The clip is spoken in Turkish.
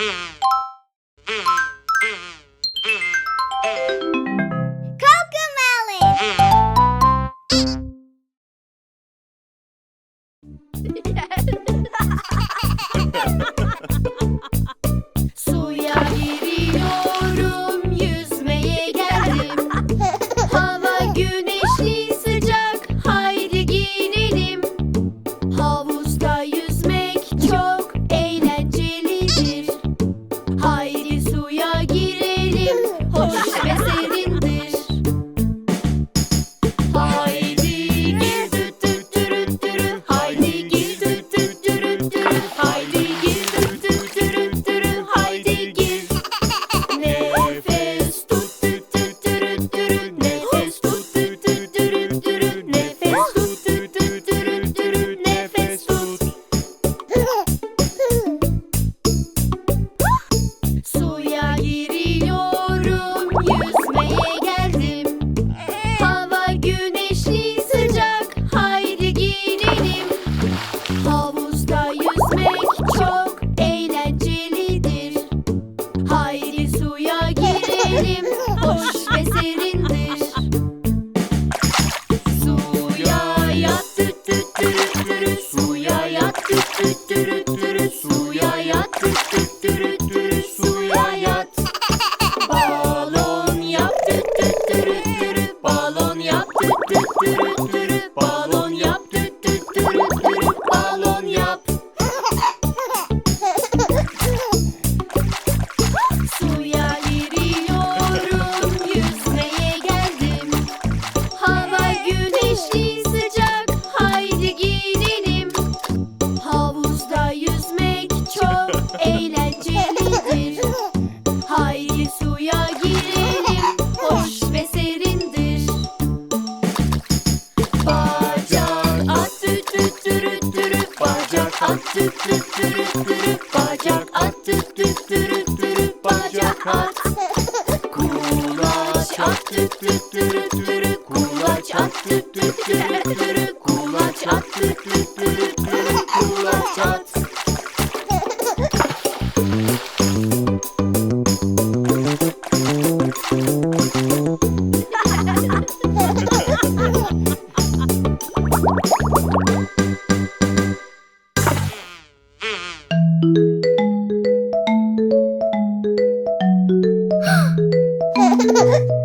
Cocomelon! Yeah. at düt düt dürüt dürüt bacak at düt düt dürüt dürüt bacak at kulaç at düt düt dürüt dürüt kulaç at düt düt dürüt dürüt kulaç at düt düt dürüt dürüt kulaç at Ha ha ha!